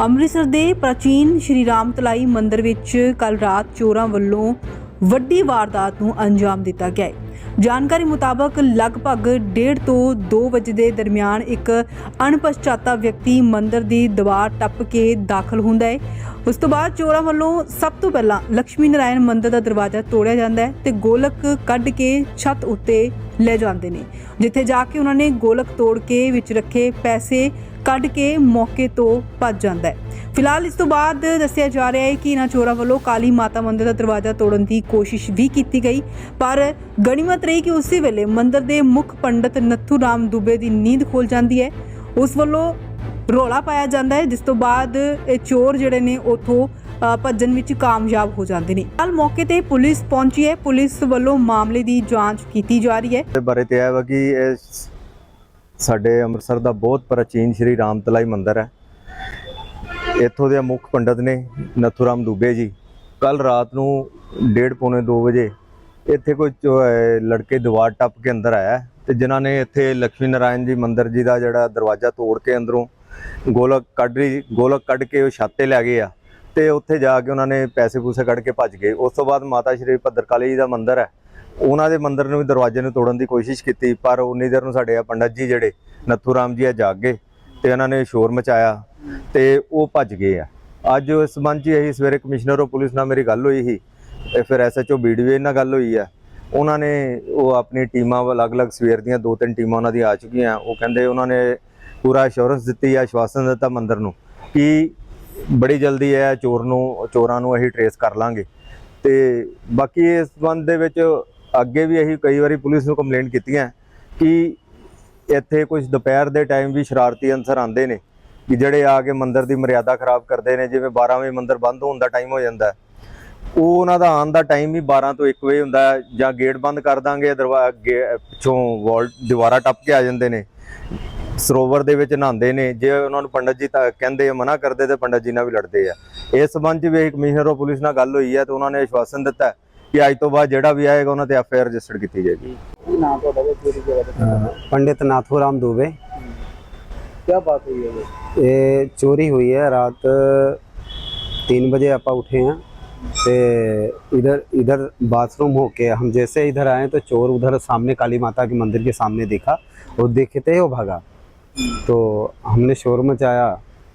ਅੰਮ੍ਰਿਤਸਰ ਦੇ ਪ੍ਰਾਚੀਨ ਸ਼੍ਰੀ ਰਾਮ ਤਲਾਈ ਮੰਦਿਰ ਵਿੱਚ ਕੱਲ ਰਾਤ ਚੋਰਾਂ ਵੱਲੋਂ ਵੱਡੀ ਵਾਰਦਾਤ ਨੂੰ ਅੰਜਾਮ ਦਿੱਤਾ ਗਿਆ ਹੈ। ਜਾਣਕਾਰੀ ਮੁਤਾਬਕ ਲਗਭਗ 1.5 ਤੋਂ 2 ਵਜੇ ਦੇ ਦਰਮਿਆਨ ਇੱਕ ਅਣਪਛਾਤਾ ਵਿਅਕਤੀ ਮੰਦਰ ਦੀ ਦੀਵਾਰ ਟੱਪ ਕੇ ਦਾਖਲ ਹੁੰਦਾ ਹੈ। ਉਸ ਤੋਂ ਬਾਅਦ ਚੋਰਾਂ ਵੱਲੋਂ ਸਭ ਤੋਂ ਪਹਿਲਾਂ ਲక్ష్ਮੀ ਨਾਰਾਇਣ ਮੰਦਰ ਦਾ ਦਰਵਾਜ਼ਾ ਤੋੜਿਆ ਜਾਂਦਾ ਹੈ ਤੇ ਗੋਲਕ ਕੱਢ ਕੇ ਛੱਤ ਉੱਤੇ ਲੈ ਜਾਂਦੇ ਨੇ, ਜਿੱਥੇ ਜਾ ਕੇ ਉਹਨਾਂ ਨੇ ਗੋਲਕ ਤੋੜ ਕੇ ਵਿੱਚ ਰੱਖੇ ਪੈਸੇ ਕੱਢ ਕੇ ਮੌਕੇ ਤੋਂ ਭੱਜ ਜਾਂਦਾ ਹੈ। ਫਿਲਹਾਲ ਇਸ ਤੋਂ ਬਾਅਦ ਦੱਸਿਆ ਜਾ ਰਿਹਾ ਹੈ ਕਿ ਇਹਨਾਂ ਚੋਰਾਂ ਵੱਲੋਂ ਕਾਲੀ ਮਾਤਾ ਮੰਦਿਰ ਦਾ ਦਰਵਾਜ਼ਾ ਤੋੜਨ ਦੀ ਕੋਸ਼ਿਸ਼ ਵੀ ਕੀਤੀ ਗਈ, ਪਰ ਗਣੀਮਤ ਰਹੀ ਕਿ ਉਸੇ ਵੇਲੇ ਮੰਦਿਰ ਦੇ ਮੁੱਖ ਪੰਡਤ ਨੱਥੂ ਰਾਮ ਦੁਬੇ ਦੀ ਨੀਂਦ ਖੁੱਲ ਜਾਂਦੀ ਹੈ। ਉਸ ਵੱਲੋਂ ਰੋਲਾ ਪਾਇਆ ਜਾਂਦਾ ਹੈ, ਜਿਸ ਤੋਂ ਬਾਅਦ ਇਹ ਚੋਰ ਜਿਹੜੇ ਨੇ ਉਥੋਂ ਭੱਜਣ ਵਿੱਚ ਕਾਮਯਾਬ ਹੋ ਜਾਂਦੇ ਨੇ। ਕੱਲ ਮੌਕੇ ਤੇ ਪੁਲਿਸ ਪਹੁੰਚੀ ਹੈ। ਪੁਲਿਸ ਵੱਲੋਂ ਮਾਮਲੇ ਦੀ ਜਾਂਚ ਕੀਤੀ ਜਾ ਰਹੀ ਹੈ। ਬਾਰੇ ਤੇ ਇਹ ਵਾ ਕਿ ਸਾਡੇ ਅੰਮ੍ਰਿਤਸਰ ਦਾ ਬਹੁਤ ਪ੍ਰਾਚੀਨ ਸ਼੍ਰੀ ਰਾਮ ਤਲਾਈ ਮੰਦਿਰ ਹੈ। ਇੱਥੋਂ ਦੇ ਮੁੱਖ ਪੰਡਤ ਨੇ ਨਥੂਰਾਮ ਦੁਬੇ ਜੀ। ਕੱਲ ਰਾਤ ਨੂੰ 1:30 ਪੌਣੇ 2 ਵਜੇ ਇੱਥੇ ਕੋਈ ਚੋ- ਲੜਕੇ ਦੀਵਾਰ ਟੱਪ ਕੇ ਅੰਦਰ ਆਇਆ ਹੈ ਤੇ ਜਿਨ੍ਹਾਂ ਨੇ ਇੱਥੇ ਲక్ష్ਮੀ ਨਾਰਾਇਣ ਜੀ ਮੰਦਿਰ ਜੀ ਦਾ ਜਿਹੜਾ ਦਰਵਾਜ਼ਾ ਤੋੜ ਕੇ ਅੰਦਰੋਂ ਗੋਲਕ ਕੱਢ ਰਹੀ ਗੋਲਕ ਕੱਢ ਕੇ ਉਹ ਛੱਤ ਲੈ ਗਏ ਆ ਤੇ ਉੱਥੇ ਜਾ ਕੇ ਉਹਨਾਂ ਨੇ ਪੈਸੇ ਪੂਸੇ ਕੱਢ ਕੇ ਭੱਜ ਗਏ। ਉਸ ਤੋਂ ਬਾਅਦ ਮਾਤਾ ਸ਼੍ਰੀ ਭੱਦਰਕਾਲੀ ਜੀ ਦਾ ਮੰਦਿਰ ਹੈ। ਉਹਨਾਂ ਦੇ ਮੰਦਿਰ ਨੂੰ ਵੀ ਦਰਵਾਜ਼ੇ ਨੂੰ ਤੋੜਨ ਦੀ ਕੋਸ਼ਿਸ਼ ਕੀਤੀ, ਪਰ ਉਨੀ ਦੇਰ ਨੂੰ ਸਾਡੇ ਆ ਪੰਡਤ ਜੀ ਜਿਹੜੇ, ਨੱਥੂ ਰਾਮ ਜੀ ਆ ਜਾਗ ਗਏ ਤੇ ਉਹਨਾਂ ਨੇ ਸ਼ੋਰ ਮਚਾਇਆ ਤੇ ਉਹ ਭੱਜ ਗਏ ਆ। ਅੱਜ ਇਸ ਸੰਬੰਧ 'ਚ ਇਹੀ ਸਵੇਰੇ ਕਮਿਸ਼ਨਰ ਆਫ ਪੁਲਿਸ ਨਾਲ ਮੇਰੀ ਗੱਲ ਹੋਈ ਸੀ ਤੇ ਫਿਰ ਐਸਐਚਓ ਬੀਡੀਵੇ ਨਾਲ ਗੱਲ ਹੋਈ ਆ। ਉਹਨਾਂ ਨੇ ਉਹ ਆਪਣੀ ਟੀਮਾਂ ਅਲੱਗ-ਅਲੱਗ ਸਵੇਰ ਦੀਆਂ ਦੋ ਤਿੰਨ ਟੀਮਾਂ ਉਹਨਾਂ ਦੀ ਆ ਚੁੱਕੀਆਂ। ਉਹ ਕਹਿੰਦੇ ਉਹਨਾਂ ਨੇ ਪੂਰਾ ਅਸ਼ੋਰੈਂਸ ਦਿੱਤੀ ਆ ਆਸ਼ਵਾਸਨ ਦਿੱਤਾ ਮੰਦਰ ਨੂੰ ਕਿ ਬੜੀ ਜਲਦੀ ਹੈ ਚੋਰ ਨੂੰ, ਚੋਰਾਂ ਨੂੰ ਅਸੀਂ ਟਰੇਸ ਕਰ ਲਾਂਗੇ। ਤੇ ਬਾਕੀ ਇਸ ਸੰਬੰਧ ਦੇ ਵਿੱਚ ਅੱਗੇ ਵੀ ਅਸੀਂ ਕਈ ਵਾਰੀ ਪੁਲਿਸ ਨੂੰ ਕੰਪਲੇਂਟ ਕੀਤੀਆਂ ਕਿ ਇੱਥੇ ਕੁਝ ਦੁਪਹਿਰ ਦੇ ਟਾਈਮ ਵੀ ਸ਼ਰਾਰਤੀ ਅਨਸਰ ਆਉਂਦੇ ਨੇ ਕਿ ਜਿਹੜੇ ਆ ਕੇ ਮੰਦਰ ਦੀ ਮਰਿਆਦਾ ਖਰਾਬ ਕਰਦੇ ਨੇ ਜਿਵੇਂ 12 ਵਜੇ ਮੰਦਿਰ ਬੰਦ ਹੋਣ ਦਾ ਟਾਈਮ ਹੋ ਜਾਂਦਾ ਉਹ ਉਹਨਾਂ ਦਾ ਆਉਣ ਦਾ ਟਾਈਮ ਵੀ 12 ਤੋਂ 1 ਵਜੇ ਹੁੰਦਾ ਹੈ ਜਾਂ ਗੇਟ ਬੰਦ ਕਰ ਦਾਂਗੇ ਦਰਵਾ ਪਿੱਛੋਂ ਵਾਲ ਦੀਵਾਰਾਂ ਟੱਪ ਕੇ ਆ ਜਾਂਦੇ ਨੇ। ਸਰੋਵਰ ਦੇ ਵਿੱਚ ਨਹਾਉਂਦੇ ਨੇ ਜੇ ਉਹਨਾਂ ਨੂੰ ਪੰਡਤ ਜੀ ਤਾਂ ਕਹਿੰਦੇ ਆ, ਮਨਾ ਕਰਦੇ ਤੇ ਪੰਡਤ ਜੀ ਨਾਲ ਵੀ ਲੜਦੇ ਆ। ਇਸ ਸੰਬੰਧ 'ਚ ਵੀ ਇੱਕ ਕਮਿਸ਼ਨਰ ਆਫ ਪੁਲਿਸ ਨਾਲ ਗੱਲ ਹੋਈ ਹੈ ਤੇ ਉਹਨਾਂ ਨੇ ਆਸ਼ਵਾਸਨ ਦਿੱਤਾ ਕਿ ਅੱਜ ਤੋਂ ਬਾਅਦ ਜਿਹੜਾ ਵੀ ਆਏਗਾ ਉਹਨਾਂ ਤੇ ਐਫ ਆਈ ਆਰ ਰਜਿਸਟਰ ਕੀਤੀ ਜਾਏਗੀ ਕੀ ਨਾਮ ਤੁਹਾਡਾ ਜੀ ਪੂਰੀ ਜਗ੍ਹਾ ਦਾ पंडित नाथूराम दुबे ਕੀ ਬਾਤ ਹੋਈ ਹੈ ਜੀ ये चोरी हुई है रात तीन बजे आप उठे हैं ते इधर इधर बाथरूम होके हम जैसे इधर आए तो चोर उधर सामने काली माता के मंदिर के सामने देखा और देखते ही वो भागा तो हमने शोर मचाया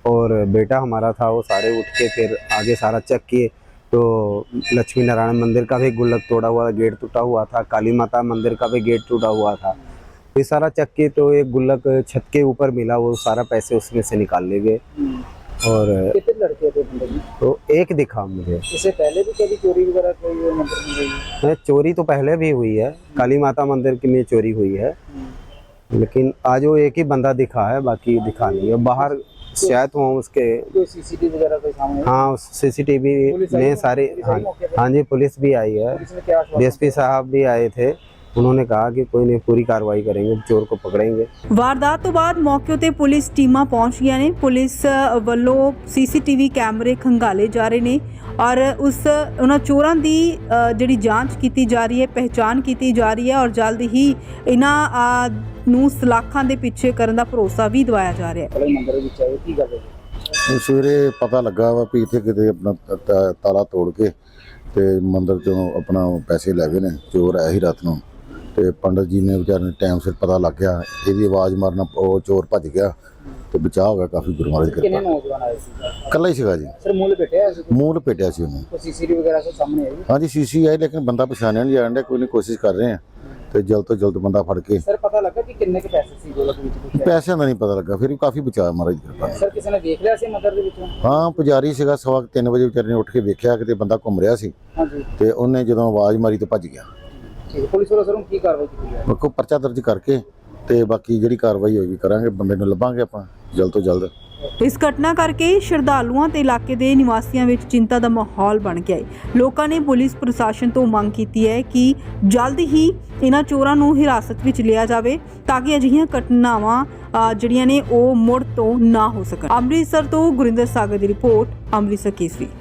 और बेटा हमारा था वो सारे उठ के फिर आगे सारा चेक किए तो लक्ष्मी नारायण मंदिर का भी गुल्लक तोड़ा हुआ गेट टूटा हुआ था काली माता मंदिर का भी गेट टूटा हुआ था। ये सारा चेक किए तो एक गुल्लक छत के ऊपर मिला वो सारा पैसे उसमें से निकाल ले गए। और कितने लड़के थे तो एक दिखा मुझे। इससे पहले भी कभी चोरी वगैरह चोरी तो पहले भी हुई है। काली माता मंदिर की में चोरी हुई है। लेकिन आज वो एक ही बंदा दिखा है बाकी दिखा नहीं। है बाहर शायद हो उसके कोई सीसीटीवी वगैरह कोई सामने आई? हाँ सीसीटीवी पुलिस आई में है? सारे पुलिस हाँ आई मौके पे? हाँ जी पुलिस भी आई है पुलिस ने क्या आश्वासन डीएसपी साहब भी आए थे उन्होंने कहा कि कोई नहीं पूरी कार्रवाई करेंगे चोर को पकड़ेंगे ਵਾਰਦਾਤ ਤੋਂ ਬਾਅਦ ਮੌਕੇ ਉਤੇ ਪੁਲਿਸ ਟੀਮਾਂ ਪਹੁੰਚ ਗਈਆਂ ਨੇ ਪੁਲਿਸ ਅ, ਵੱਲੋਂ ਸੀਸੀਟੀਵੀ ਕੈਮਰੇ ਖੰਗਾਲੇ ਜਾ ਰਹੇ ਨੇ ਔਰ ਉਸ ਉਹਨਾਂ ਚੋਰਾਂ ਦੀ ਜਿਹੜੀ ਜਾਂਚ ਕੀਤੀ ਜਾ ਰਹੀ ਹੈ ਪਹਿਚਾਨ ਕੀਤੀ ਜਾ ਰਹੀ ਹੈ ਔਰ ਜਲਦ ਹੀ ਇਹਨਾਂ ਨੂੰ ਸਲਾਖਾਂ ਦੇ ਪਿੱਛੇ ਕਰਨ ਦਾ ਭਰੋਸਾ ਵੀ ਦਿਵਾਇਆ ਜਾ ਰਿਹਾ ਹੈ। ਮੰਦਿਰ ਵਿੱਚ ਆਏ ਕੀ ਗੱਲ ਹੈ? ਜੀ? ਹੁਣ ਸਵੇਰੇ ਪਤਾ ਲੱਗਾ ਵਾ ਵੀ ਇੱਥੇ ਕਿਤੇ ਆਪਣਾ ਤਾਲਾ ਤੋੜ ਕੇ ਤੇ ਮੰਦਿਰ ਚੋਂ ਆਪਣਾ ਪੈਸੇ ਲੈ ਗਏ ਨੇ ਚੋਰ ਆਇਆ ਸੀ ਰਾਤ ਨੂੰ। ਤੇ ਪੰਡਤ ਜੀ ਨੇ ਵਿਚਾਰੇ ਨੇ ਟਾਈਮ ਸਿਰ ਪਤਾ ਲੱਗ ਗਿਆ ਇਹਦੀ ਆਵਾਜ਼ ਮਾਰਨਾ ਉਹ ਚੋਰ ਭੱਜ ਗਿਆ। ਤੇ ਬਚਾਅ ਹੋ ਗਿਆ ਕਾਫੀ ਗੁਰੂ ਮਹਾਰਾਜ ਦੀ ਕਿੰਨੇ ਕਿਰਪਾ। ਨੌਜਵਾਨ ਆਏ ਸੀ? ਕੱਲਾ ਹੀ ਸੀਗਾ ਜੀ। ਸਰ ਮੂਲ ਬੈਠੇ ਆ ਮੂੰਹ ਲਪੇਟਿਆ ਸੀ ਉਹਨੇ। ਕੋਈ ਸੀਸੀਟੀਵੀ ਵਗੈਰਾ ਕੋਈ ਸਾਹਮਣੇ ਆਈ? ਹਾਂਜੀ ਸੀਸੀ ਆਈ ਲੇਕਿਨ ਬੰਦਾ ਪਛਾਣਿਆ ਨਹੀਂ ਜਾਣ ਡਿਆ ਕੋਈ ਨਹੀਂ ਕੋਸ਼ਿਸ਼ ਕਰ ਰਹੇ ਆ। ਤੇ ਜਲਦ ਤੋਂ ਜਲਦ ਬੰਦਾ ਫੜ ਕੇ ਸਰ ਪਤਾ ਲੱਗਾ ਕਿ ਕਿੰਨੇ ਕੇ ਪੈਸੇ ਸੀ ਗੋਲਕ ਵਿੱਚ ਹੈ? ਪੈਸਿਆਂ ਦਾ ਨਹੀਂ ਪਤਾ ਲੱਗਾ ਫਿਰ ਵੀ ਕਾਫੀ ਬਚਾਅ ਮਹਾਰਾਜ ਦੀ ਕਿਰਪਾ ਨਾਲ। ਸਰ ਕਿਸੇ ਨੇ ਦੇਖ ਲਿਆ ਸੀ ਮੰਦਿਰ ਦੇ ਵਿੱਚੋਂ? ਹਾਂ ਪੁਜਾਰੀ ਸੀਗਾ ਸਵਾ 3 ਵਜੇ ਵਿਚਾਰੇ ਨੇ ਉੱਠ ਕੇ ਵੇਖਿਆ ਕਿਤੇ ਬੰਦਾ ਘੁੰਮ ਰਿਹਾ ਸੀ। ਹਾਂਜੀ। ਤੇ ਉਹਨੇ ਜਦੋਂ ਆਵਾਜ਼ ਮਾਰੀ ਤੇ ਭੱਜ ਗਿਆ। ਠੀਕ ਹੈ ਪੁਲਿਸ ਵੱਲੋਂ ਸਰ ਹੁਣ ਕੀ ਕਾਰਵਾਈ ਕੀਤੀ ਹੈ ਵੇਖੋ ਪਰਚਾ ਦਰਜ ਕਰਕੇ ਤੇ ਬਾਕੀ ਜਿਹੜੀ ਕਾਰਵਾਈ ਹੋਏਗੀ ਕਰਾਂਗੇ ਬੰਦੇ ਨੂੰ ਲੱਭਾਂਗੇ ਆਪਾਂ। ਜਲਦ ਤੋਂ ਜਲਦ। ਇਸ ਘਟਨਾ ਕਰਕੇ ਸ਼ਰਧਾਲੂਆਂ ਤੇ ਇਲਾਕੇ ਦੇ ਨਿਵਾਸੀਆਂ ਵਿੱਚ ਚਿੰਤਾ ਦਾ ਮਾਹੌਲ ਬਣ ਗਿਆ ਹੈ। ਲੋਕਾਂ ਨੇ ਪੁਲਿਸ ਪ੍ਰਸ਼ਾਸਨ ਤੋਂ ਮੰਗ ਕੀਤੀ ਹੈ ਕਿ ਜਲਦ ਹੀ ਇਹਨਾਂ ਚੋਰਾਂ ਨੂੰ ਹਿਰਾਸਤ ਵਿੱਚ ਲਿਆ ਜਾਵੇ ਤਾਂ ਕਿ ਅਜਿਹੀਆਂ ਘਟਨਾਵਾਂ ਅ, ਜਿਹੜੀਆਂ ਨੇ ਉਹ ਮੁੜ ਤੋਂ ਨਾ ਹੋ ਸਕਣ। ਅੰਮ੍ਰਿਤਸਰ ਤੋਂ ਗੁਰਿੰਦਰ ਸਾਗਰ ਦੀ ਰਿਪੋਰਟ ਅੰਮ੍ਰਿਤਸਰ ਕੇਸਰੀ।